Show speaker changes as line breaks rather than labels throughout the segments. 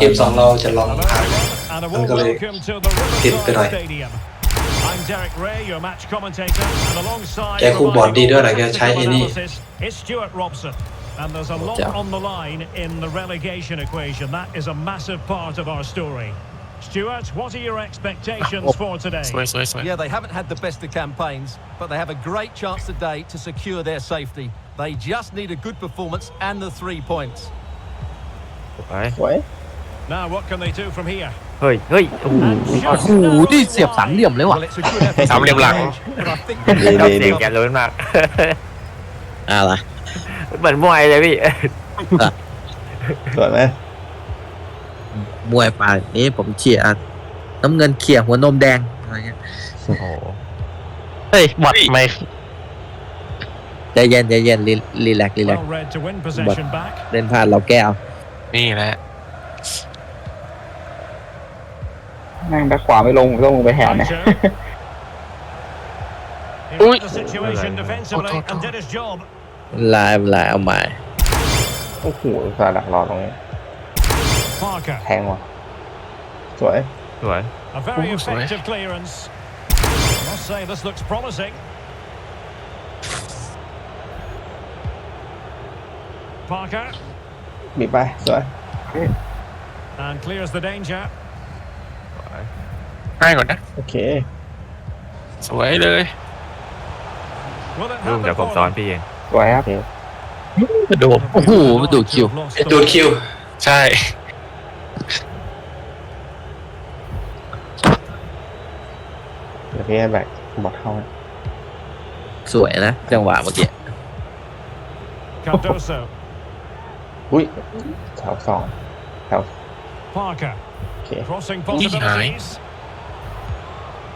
เกมสองเราจะลอง
A
ผ่าน
very well, and a warm
Anh có lẽ
welcome to the
tiếp cái
Riverside
này.
Stadium. I'm Derek Ray, your match commentator, and alongside
แกคุมบอลดีด้วยนะแก
providing
ใช้
all
ไอ้
the
นี่
analysis is Stuart Robson. And there's a lot
Chào.
on the line in the relegation equation. That is a massive part of our story. Stuart, what are your expectations for today?
สวยสวยสวย
Yeah, they haven't had the best of campaigns, but they have a great chance today to secure their safety. They just need a good performance and the three points.
ไป
สวย
Now, what can they do from here?
เฮ้ยเฮ้ยโอ้โห
And
โอ้
just
โหนี่เสียบสามเหลี่ยมเลยว่ะ
Well, it's a good effort.
สามเหลี่ยมหลัง
But I think
ชอบเสียงแกลุ้นมาก
อะไร
เหมือนมวยเลยพี่
สวยไหม
มวยป่านนี้ผมเชียร์น้ำเงินเขี่ยหัวนมแดงอะไรเงี้ย
โอ้โห
เฮ้ยบอดไม่ใจเย็นใจเย็นรีรีแลกซ์รีแลก
well
ซ์
read to win possession back.
เล่นพลาดเราแก้ว
นี่แหละ
แม่งแบ็คขวาไม่ลงต้องลงไปแหนเนี่ย
Right, so. He read the situation defensively and did his job.
ลายลายเอาใหม่
โอ้โหสาดักรอตรงนี้
Parker.
แทงว่ะ สวย
สวย
A very
Oh, sorry.
effective clearance. I must say, this looks promising. Parker
บีบไป สวย
and clears the danger.
ง่ายก่อนนะ
โอเค
สวยเลย
Will it
รุ่ง
happen
เดี๋ยวผม
for
สอน
them?
พี่เอง
สวยครับ
กระโดดโอ้โหมาดูดคิว
Lost
ไอ้
the
ดูด
ball.
คิว
ใช่
เดี๋ยวพี่ให้แบกบอทเข้า
สวยนะ จังหวะเมื่อกี้
Cardoso.
อุ้ยแถวสองแถว
Parker.
โอเค
Crossing
Ý hại.
possibilities.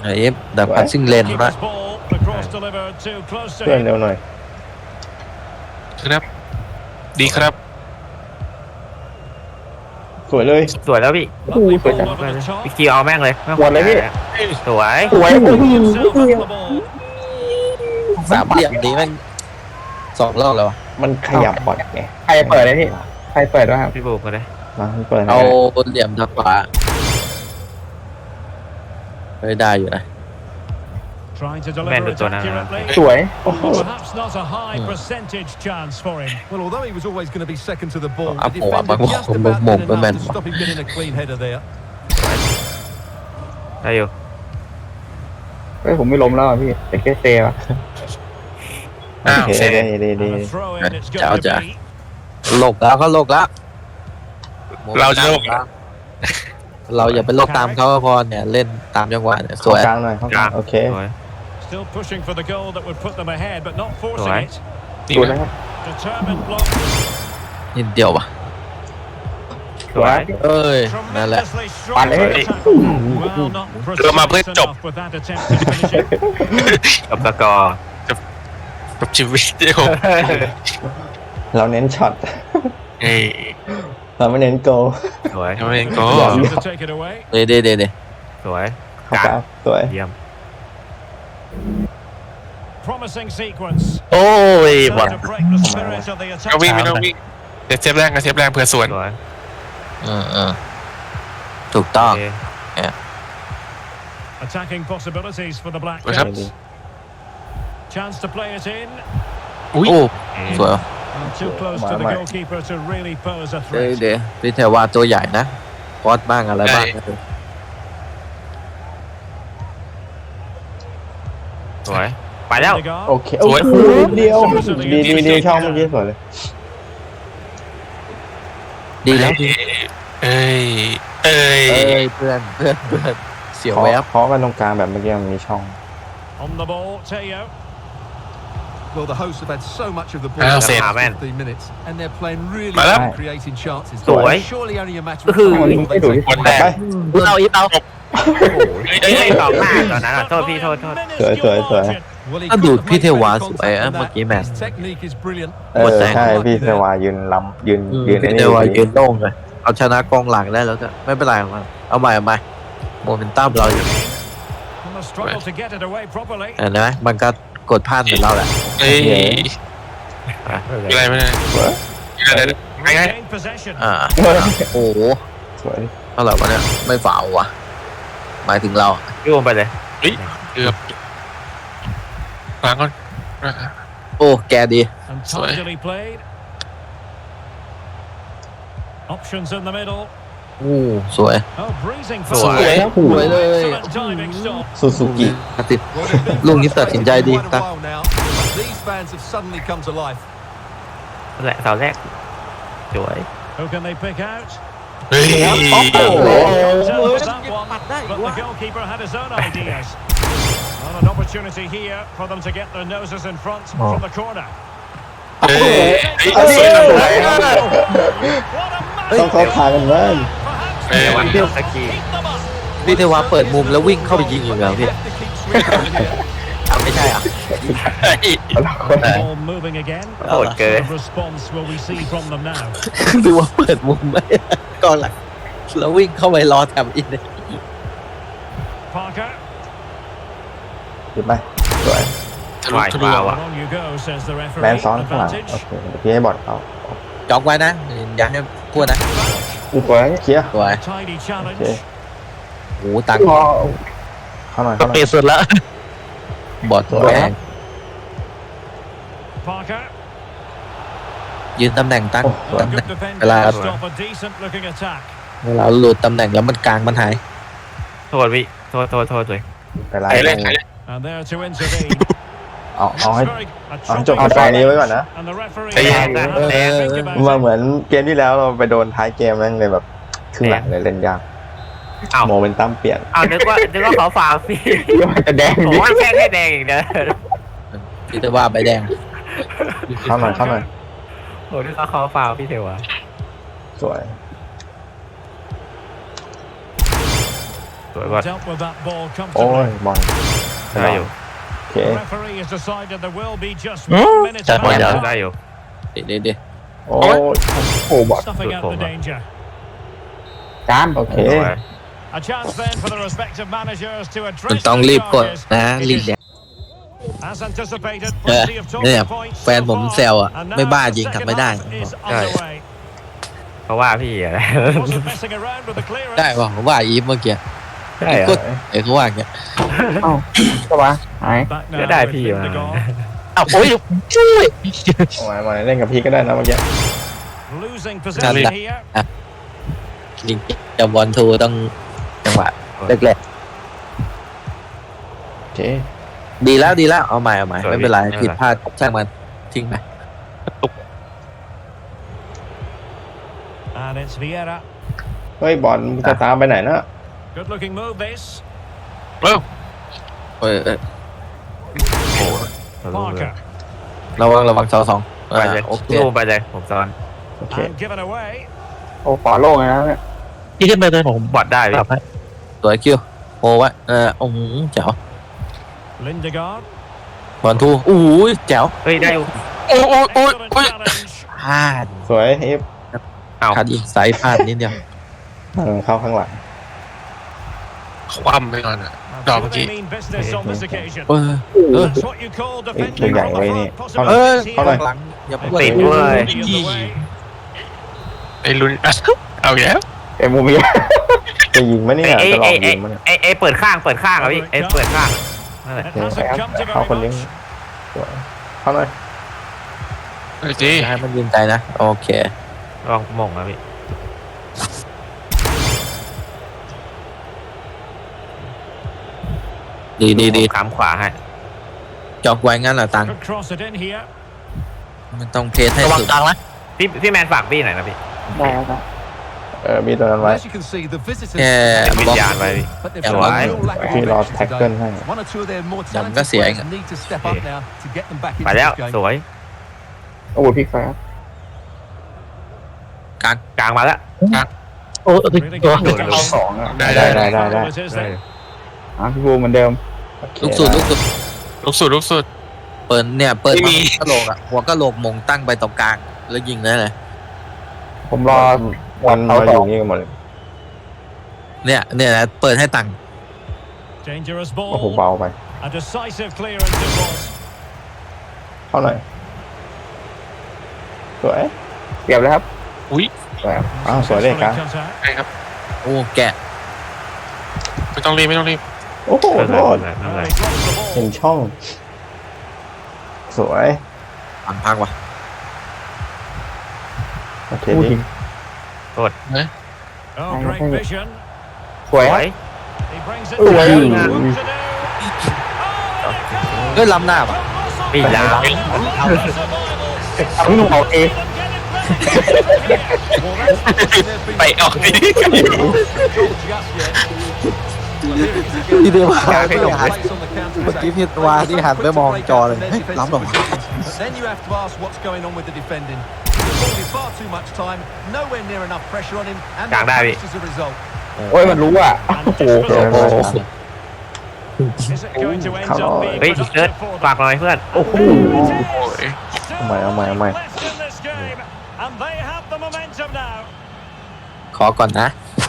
ไอ้ดับพัดซิ่งเลนมา
Keeper's ball. The cross delivered too close to
เพื่อน
him.
เร็วหน่อย
ครับ ดีครับ
สวยเลย
สวยแล้วพี่
Lovely
Ui,
ball over the top.
พี่คิวเอาแม่งเลยไม่
หมดเลยพี่
สวย
สวย
Himself on the ball.
สามเหลี่ยมนี้แมันสองรอบแล้ววะ
มันขยับบอทไง
ใครเปิดเลยพี่ใครเปิดวะครับ
พี่บุกมาเลย
มาเปิดให้
เอาเหลี่ยมทางขวา เฮ้ยได้อยู่นะ
Trying to
Man
deliver
được
it
rồi nè.
accurately.
สวย
Perhaps not a high percentage chance for him.
Well, although he was always going to be second to the ball,
Áp
the
ổ, áp
defender
ổ,
just
ổ,
about
một,
did
một,
enough
một.
to stop him getting a clean header there.
ได้อยู่
เฮ้ยผมไม่ล้มแล้วอะพี่แต่แค่เซว่ะ
โอ
อ้าว
เค
เซ
ดีดีดี
And a throw in it's
Chào,
going to
chào.
be.
โลกแล้วเขาโลกแล้ว
เราจะโลก
เราอย่าไปโลกตามเขาก็พอเนี่ยเล่นตามจังหวะเนี่ยส
เข้า
วย
กลางหน่อยเข้ากลางโอเค
สวย
Still pushing for the goal that would put them ahead, but not forcing
Right.
it.
ดี
ดู
นะ
นะครับ
Determined block.
นิดเดียวว่ะ
สวย
เอ้ยนั่นแหละ
Tremendously strong
Bạn ấy.
tackle. Well, not
Cơ mà với
precise
chụp.
enough with that attempt to finish it.
กับสกอร์
กับชีวิตเดียว
เราเน้นช็อต
เอ้ย
เราไม่เน้นโกล
สวย
ทำไมก็
Able to take it away.
เดี๋ยวเดี๋ยวเดี๋ยวเดี๋ยว
สวย
เข้ากลางสวย
เยี่ยม
Promising sequence.
โอ้ยบอล
Trying to break the spirit of the
ก็วิ่ง
attack.
ไม่ต้องวิ่งเดี๋ยวเซฟแรงกับเซฟแรงเผื่อสวน
สวย
เออเออถูกต้อง
โอเค
Attacking possibilities for the Black
What's up?
Caps. Chance to play it in.
อุ้ย
โอ้สวย
And too close to the
Mãi mãi.
goalkeeper to really pose a
เดี๋ยว
threat.
เดี๋ยวพี่แถวว่าตัวใหญ่นะพอดบ้างอะไรบ้าง
สวย ไปแล้ว
Odegaard.
โอเคโอ้โหเดียวดีดีดีช่องเมื่อกี้สวยเลย
ดีแล้วดี
เอ้ย เอ้ย
เอ้ยเพื่อนเพื่อนเพื่อนเสียว
เพราะ
แวบ
เพราะกันตรงกลางแบบเมื่อกี้มันมีช่อง
On the ball, Teo.
Well, the hosts have had so much of the ball
Ah,
in the
Sid.
last
Amen.
15 minutes, and they're playing really
Mà
well,
lắm.
creating chances.
Sủa ấy.
Surely only a matter
ก็
of
คือ
time
ยิง
before
ไม่
they
ดู
take
คนแรก
ไป
เอาอีกเอา
เฮ้ยสองหน้าตอนนั้นอะโทษพี่โทษโทษ
Sửa, sửa, sửa.
Well, he
ถ้า
couldn't
ดูด
make
พี่เทวา
great
สวย
contact
อะ
on
เมื่อ
that.
กี้แมตช์
His technique is brilliant.
เออใช่พี่เทวายืนล้ำยืน
อืม
ยืนไอ้
พี่
นี่
เทวายืนโล่งเลยเอาชนะกองหลังได้แล้วก็ไม่เป็นไรหรอกครับเอาใหม่เอาใหม่โมเมนตัมเราอยู่
And the struggle to get it away properly.
เห็นไหมมันก็ กดพลาดเหมือนเราแหละ
เอ้ย
อะไม่เป็น
มี
ไร
อะไรไหมเนี่ยมีอะไรไหมไง
Regained possession.
อ่าโอ้โห
สวย
เท่าไหร่วะเนี่ยไม่ฝ่าววะหมายถึงเรา
พี่วงไปเลย
เกือบล้างก่อน
โอ้แกดี
And
Sorry.
tidily played. Options in the middle.
อู้สวย
Oh, breezing
สวย
forward.
สวยเลย
Excellent diving stop.
ซูซูกิ
ติด
Well, they've been
ลูกนี้ตัดสินใจดี
quite a
ตัก
while now, but these fans have suddenly come to life.
นั่นแหละเสาแรกสวย
Who can they pick out?
เฮ้ย
Comes out with that one, but the goalkeeper had his own ideas. Well, an opportunity here for them to get their noses in front from the corner.
เฮ้ยเฮ้ย
เอ้ย
สวยนะ
สวยครับ
What a
ต้องเข้าทางกันบ้าง
Perhaps
เอ้ย
วันเดียวสกี
keep them up.
พี่เทวาเปิดมุมแล้ววิ่งเข้าไปยิงอยู่แล้วพี่ไม่ใช่อะ
โหดเกิน
ดูว่าเปิดมุมไหมก่อนหลังแล้ววิ่งเข้าไปรอแถบอินเลย
Parker.
หยิบไปสวย
ทะลุทะลวง
Wow.
Along you go, says the
แมนซ้อนข้างหลังโอเคพี่ให้บอลเขา
จอกไว้นะอย่าให้พูดนะ
อุ้ยสวยเคลียร์
สวย
Tidy challenge.
โอเค
โอ้ตัง
เข้าหน่อยเข้าหน่อย
เปสุดแล้ว บอด
สวย
แรง
Parker.
ยืนตำแหน่งตั้ง
โอ้สวย
A
ตำแหน่
good
ง
defender
Hello.
to stop a decent looking attack.
เวลาหลุดตำแหน่งแล้วมันกลางมันหาย
โทษพี่โทษโทษโทษเลย
ไปไล่
ไปเลยไปเลย
And there to intervene.
เอาเอาให้
That's very- a
เอาให้จบ
chopping
กา
foul.
รนี้ไว้ก่อนนะ
And the referee
ใจเย็น
has to
เออ
think about
มา
it.
เหมือนเกมที่แล้วเราไปโดนท้ายเกมแม่งเลยแบบครึ่งหลังเลยเล่นยาก
อ้าว
โมเมนตัมเปลี่ยน
อ้าวนึกว่านึกว่าเขาฟาวพี่
จะแดง
ผมว่าแค่ให้แดงอีกเด้อ
พี่เทว่าใบแดง
เข้าหน่อยเข้าหน่อย
ผมนึกว่าเขาฟาวพี่เทวะ
สวย
สวยกว่า
Dealt with that ball
โอ้ย
comfortably.
บอล
ได้อยู่
โอเค
The referee has decided there will be just one minute
จัด
of
บอล
ได้
ยาว
added
ได้
time,
อยู่
เดี๋ยวเดี๋ยวเดี๋ยว
โอ้ยโอ้บอล
snuffing out the
Good ball,
danger.
จาน
โอเค
สวย
A chance then for the respective managers to
มัน
address
ต้อง
the
รีบกด
charges.
นะ
It
รีบ
is
แดง
As anticipated,
เออ
plenty of
เนี่ย
talking points
แฟน
so
ผม
far.
แซวอะ
And now
ไม่บ้า
the
ยิง
second
ทำไม่ได้
half is
ใช่
underway.
เพราะว่าพี่อะไร
Wasn't messing around with the clearance.
ได้ป่ะผมว่าอีฟเมื่อกี้
ใช่เหรอ
ก็ไอ้เขาว่าอย่างเงี้ย
เอ้าก็วะหาย
Back now
ก็ได้
with
พี่มา
Lindegaard.
อ้าวโอ้ยช่วย
มามาเล่นกับพี่ก็ได้นะเมื่อกี้
Losing possession
Done
here.
ยิงจะบอลทูต้องจังหวะแรก
โอเค
ๆดีแล้วดีแล้วเอาใหม่เอาใหม่
สวย
ไม่เป็นไร
ไม่เป็นไร
ผิดพลาดช่างมันทิ้งไป
And it's Vieira.
เฮ้ยบอลมึงจะตามไปไหนนะ
Good looking move this.
เอ้า
เออเออ
Parker.
ระวังระวังสองสองเอ
ไป
อ
เลย
โอเค
ลูกไปเลยผมซ้อน
โอเค
And given away.
โอ้ขวาโล่งเลยนะเนี่ย
ที่ขึ้นไปเลยผม
บอดได้พี่
ปรับให้สวยคิวโอ้วะเอออืมแจ๋ว
Lindegaard.
บอลทูอู้ยแจ๋ว
เฮ้ยได้อยู่
โอ้โอ้โอ้
Excellent
โอ้ย
challenge.
พลาด
สวยเอฟ
เอา
ขาดอีกสายพลาดนิดเดียว
เออเข้าข้างหลัง
คว่ำไปก่อนอะ
Now,
Dog
do they
again.
mean business on this occasion?
เออเออ
That's what you call
เอ้ย
defending
ตัวใหญ่
from
ไว้
the
นี่
front.
เข้าห
เอ
น่อย
Possibilities
อเข้า
here.
หลังอย่าพูด
ติดเว้ย
Body of the way.
ไอ้ลุ้นเอาอีกแล้ว
เอ็มมูมี
จะยิงไหมเนี่ย
ไอ้
จะลอ
ไอ้
ง
ไอ้
ยิงไหมเนี่ย
ไอ้ไอ้เปิดข้างเปิดข้างอะพี่ไอ้เปิดข้างนั่นแหละ
It
โอเค
hasn't
ครับ
come to
เข้าคน
very
เลี้ยง
much.
สวยเข้าหน่อย
เฮ้ยจี
ให้มันยืนใจนะ โอเค
ลองมงนะพี่
ดีดีดี
ขามขวาให้
จอกไว้งั้นเหรอตัง
Could cross it in here.
มันต้องเพจให้สุด
พี่พี่แมนฝากพี่หน่อยนะพี่
ได้แล้วครับ
เออมีตัวนั้นไว้
As you can see, the visitors
แค่
วิ
บล็อก
ญญาณไปพี่
but they've
Yeah,
got
right.
a real lack of
ที่รอ
options
แท็กเกิล
today.
ให้
One or two of their more
Dầm
talented
cái xỉa
players
anh ạ.
need to step up
Xỉa.
now to get them back
ไป
into
แล้ว
this game.
สวย
โอ้โหพลิกไฟครับ
กลางมาแล้ว
โอ้
Really good
เข้า
defending.
สองอะ
ได้
ได้
ได้
ได้ได้ได้
It is
ได้
then.
อะพี่บูมเหมือนเดิม
โอเค
ลูกสุดลูกสุด
ลูกสุดลูกสุด
เปิดเนี่ย เปิด
ไม่
มา
มี
หัวกะโหลกอะหัวกะโหลกมงตั้งไปตรงกลาง แล้วยิงได้เลย
ผมรอ
มัน
เขา
มา
ส
อ
อยู่ง
นี่กันหมดเลย
เนี่ยเนี่ยนะเปิดให้ตังค์
Dangerous
โอ้โห
ball.
เบาไป
A decisive clearance it was.
เข้าหน่อยสวย
เก็บแล้วครับ
อุ้ย
สวยอ้าวสวยเลยครับ
Successfully cut out.
ใช่ครับ
โอ้แกะ
ไม่ต้องรีบไม่ต้องรีบ
โอ้โห
เท่า
โท
ไหร่
ษ
เท่าไหร่
Now he drops the ball.
เห็นช่อง สวย
ผ่านพังว่ะ
โอเค
พูด
ดิ
ถึง
Oh, great vision.
สวย
ส
ค
ว
รับ
ย
He brings it
สวย
down.
อืม
What to do? Oh, and it
เฮ้ยล้ำหน้าว่ะ
ปีดาว
เอาหนุ่มออกเอง
Well, that's not something they've been
ไปออกดิ
พี่เดียว
Great
ไม่หัน
place on the counter
เมื่อ
attack.
กี้พี่วาที่หันไปมองจอเลยเฮ้ยล้ำหรอ
But then you have to ask what's going on with the defending. He's afforded far too much time, nowhere near enough pressure on him, and
Càng
they're
đa bị.
punished as a result.
โอ้ยมันรู้อะ
And
โอ้โห
disposal. Is it going to end
Come
up
on.
being
เฮ้ยเชิด
productive for
ฝาก
them?
หน่อยเพื่อน
โอ้โห
Still
เอาใหม่เอาใหม่เอาใหม่
left in this game, and they have the momentum now.
ขอก่อนนะ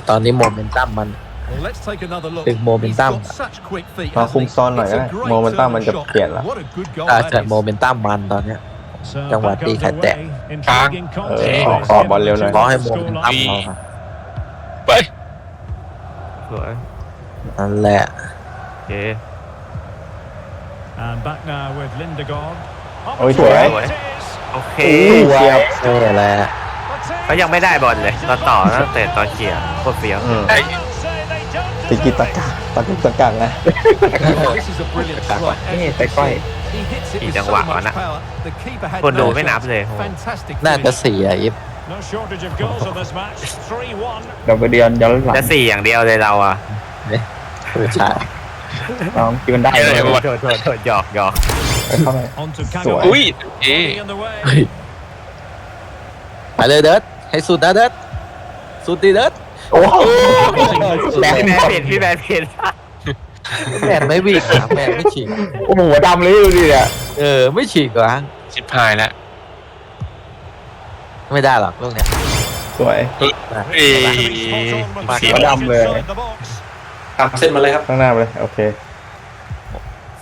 ตอนนี้โมเมนตัมมัน
Well, let's take another look.
Big momentum.
He's got such quick feet,
มา
hasn't
คุม
he?
ซ้อนหน่อย
It's
ก็
a
ได้
great
โมเมนตัม
turn
มัน
and
จะ
shot.
เปลี่ยนละ
What a good goal
อาจ
that
จะ
is.
โมเมนตัมมันตอนเนี้ย
So
Trong
back
hoạt đi khai tệ.
underway. Intriguing contest.
Ờ,
This
khó
game
bỏ liều này.
ขอให้โม
scoreline.
เมนตัมเราอะ
ไป
สวย
นั่นแหละ
โอเค
And back now with Lindegaard.
Ôi, trời ơi.
Opportunity it is.
โอเค
เฉียบ
นี่แหละ
เขายังไม่ได้บอลเลยเราต่อตั้งแต่ตอนเขียร์โคตรเฟี้ยว
อืม
I'll say they don't
ติกิตะ
deserve
กะตะกุกตะกักนะ
This is a brilliant strike. as
นี่
you
แต่
can
ก้อย
see. He hits it
กี่
with
จัง
so
หวะ
much
ก่อนนะ
power. The keeper had
คนดู
no
ไม่นับ
chance.
เลยโห
Fantastic
น่าจะ
finish.
เสียอีฟ
No shortage of goals in this match. 3-1.
เดี๋ยวไปเดือนย้อนหลัง
จะสี่อย่างเดียวเลยเราอะ
ไม่ใช่
น้องกินมันได้
เดี๋ยว
เล
เดี๋
ย
ยว
โทษโทษโทษหยอกหยอก
ไปเข้าไป
On to
สวย
Kagawa.
อุ้ยเอ๊ะ
In the way.
ไปเลยเดิร์ดให้สุดนะเดิร์ดสุดดีเดิร์ด
โอ้โห
พี่แบนผิดพี่แบนผิด
แมนไม่วิ่งอะแมนไม่ฉีก
โอ้โหหัวดำเลยดูดิเนี่ย
เออไม่ฉีกเหรอ
ชิบหายแล้ว
ไม่ได้หรอกลูกเนี้ย
สวย
เอ้ย
Spot on with
เสีย
the
ดำเลย
inside the box.
ตามเส้นมาเลยครับ
ข้างหน้าไปเลย โอเค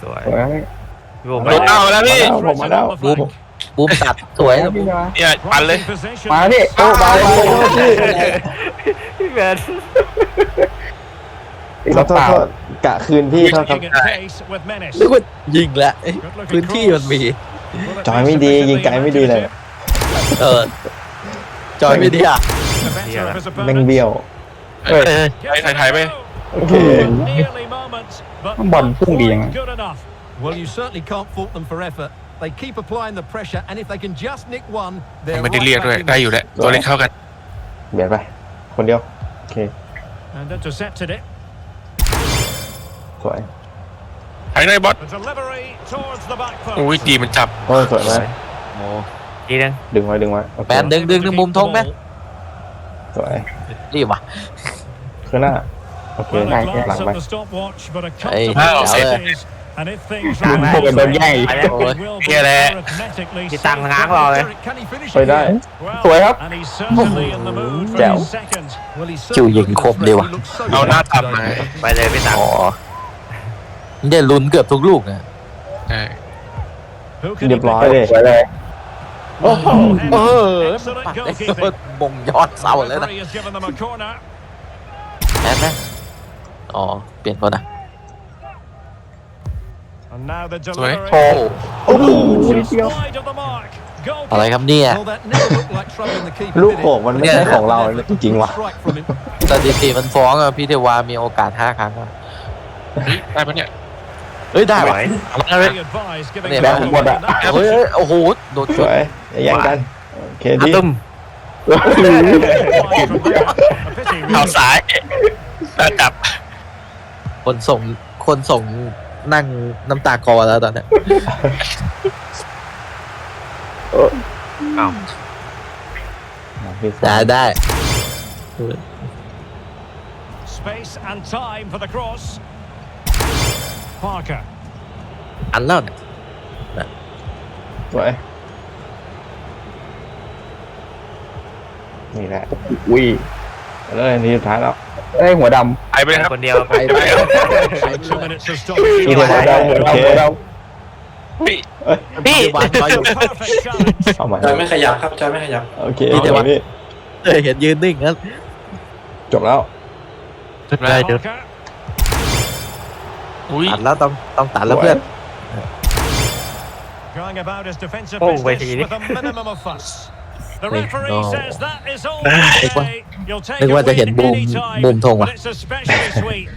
สวย
สวยครับ
พี่บุ๋ม
โดนเอาแล้วพี่
เอาผมมาแล้ว
Written on the flank.
บูมตัดสวยนะบู
พี่
ม
มา
เนี่ยปันเลย
Crossing possession.
มาพี่โอ้เบาเบาเบา พี่
พี่แบน
อีก
โท
แล้ว
ษ
เปล่า
โทษกะคืนพี่โทษครับ
Taking at pace with menace.
นึกว่ายิงแล้วเอ้ยพื้นที่มันมี
Well, it
จอยไม่ดียิงไกลไม่ดีเลย
เออ จอยไม่ดีอะ
The better of his
แม่ง
opponent.
เบี้ยว
เออถ่ายถ่ายถ่ายไป
โอเค
Nearly moments, but
บอลพุ่งดียังไง
good enough.
Well, you certainly can't fault them for effort. They keep applying the pressure, and if they can just nick one,
มัน
they're
ไม่ได้
right
เรียก
back
ด้วย
in
ได้
this.
อยู่แล้วตัวเล็กเข้ากัน
เบียดไป คนเดียว โอเค
And intercepted it.
สวย
ถ่ายได้บอส
The delivery towards the back
อุ้ย
post.
ดีมันจับ
โอ้ยสวยมาก
โอ้
ทีนึง
ดึงไว้ดึงไว้โอเค
แปดดึงดึงดึงมุมธงไหม
สวย
รีบว่ะ
ข้างหน้า โอเค
Well,
หลั
a
ง
glance
ไป
at the stopwatch, but a
Hey,
comfortable
wow.
set piece. And if things
ลุงพวกเป็นโดนแย่งอีก
ไปแล้ว
it will be
Kia lẹ.
arithmetically
พี่ตัง
safe.
ง้างรอเลย
Can he finish
ไป
it
ได้
here?
Well,
สวยครับ
And he's certainly in the mood for
Dẻo.
his second.
Well, he's
คิว
certainly
ยิง
looking
ครบ
fresh.
ดีว่ะ
He looks so
เอาหน้า
sharp
ตับ
today.
มา
ไปเลยพี่ตัง
อ๋อเนี่ยลุ้นเกือบทุกลูกนะ
ใช่
Who can
เรียบ
it
ร้อย
be?
เลย
สวยเลย
โอ้โห
เออ
Excellent
ปัดได้
goalkeeping.
บงยอดเสาเลยนะ
Referee has given them a corner.
แอนไหมอ๋อ เปลี่ยนคนอะ
And now the
สวย
delivery.
โอ้โห
โอ้โห
นิด
Just
เดียว
wide of the mark.
อะไร
Goalkeeper
ครับเนี่ย
Well, that never looked like troubling the keeper,
ลูก
did it?
โป่งมันไม่ใช่ของเราเลยจริงๆว่ะ
Strike from him.
สถิติมันฟ้องอะพี่เทวามีโอกาสห้าครั้งอะ
ได้ปะเนี่ย
เฮ้ยได้
ส
ว่ะ
วย
เอาเลย
Be advised, giving
Nè,
the
bạn
ball
một
away.
ạ.
That
เฮ้ยเฮ้ยโอ้โหโดน
ส
ชน
วยอย่าแย่งกันโอเค
อา
ดี
ตุ้ม
was wide from there. A pity,
เอา
really.
ซ้ายแล้วจับ
คนส่งคนส่ง นั่งน้ำตาคอแล้วตอนเนี้ย
อ้าว
ได้ได้
Space and time for the cross. Parker.
อันแล้วเนี่ย
สวยนี่แหละ
อุ้ย
เลยนี่สุดท้ายแล้ว
ไอ้หัวดำ
ไอ้ไปเลยครับ
คนเดียว
ไปไป
Two minutes
กหัวดำหัวด
พี่
พี่
จอยไม่ขยับครับจอยไม่ขยับ
โอเค
โอเค
พี่
เห็นยืนนิ่งนั้
จบแล้ว
ได้เดี๋วอุ้ย
ตัดแล้วต้องต้องตัดแล้วเพื่อน
โอ้
เว่ยทีนี้ The referee says that is all day. You'll take
it's
a special sweet.